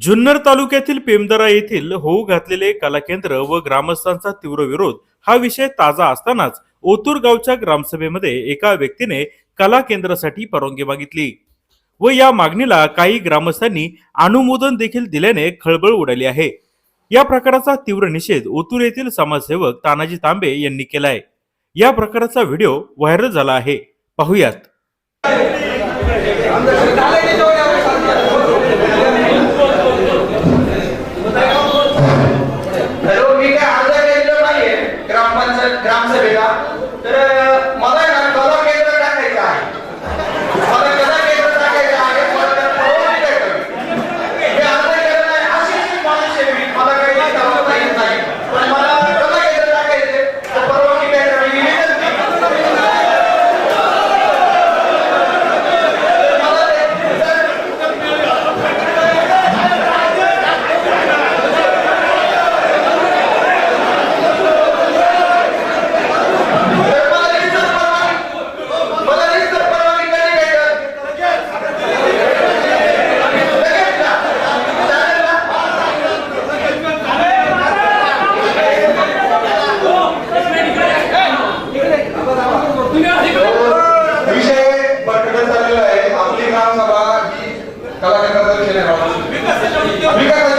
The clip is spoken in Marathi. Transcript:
जुन्नर तालुक्यातील पेमदरा येथील होऊ घातलेले कला केंद्र व ग्रामस्थांचा तीव्र विरोध हा विषय ताजा असतानाच ओतूर गावच्या ग्रामसभेमध्ये एका व्यक्तीने कला केंद्रासाठी परवानगी मागितली. व या मागणीला काही ग्रामस्थांनी अनुमोदन देखील दिल्याने खळबळ उडाली आहे. या प्रकाराचा तीव्र निषेध ओतूर येथील समाजसेवक तानाजी तांबे यांनी केलाय. या प्रकाराचा व्हिडिओ व्हायरल झाला आहे. पाहुयात. Venga, señor. Venga,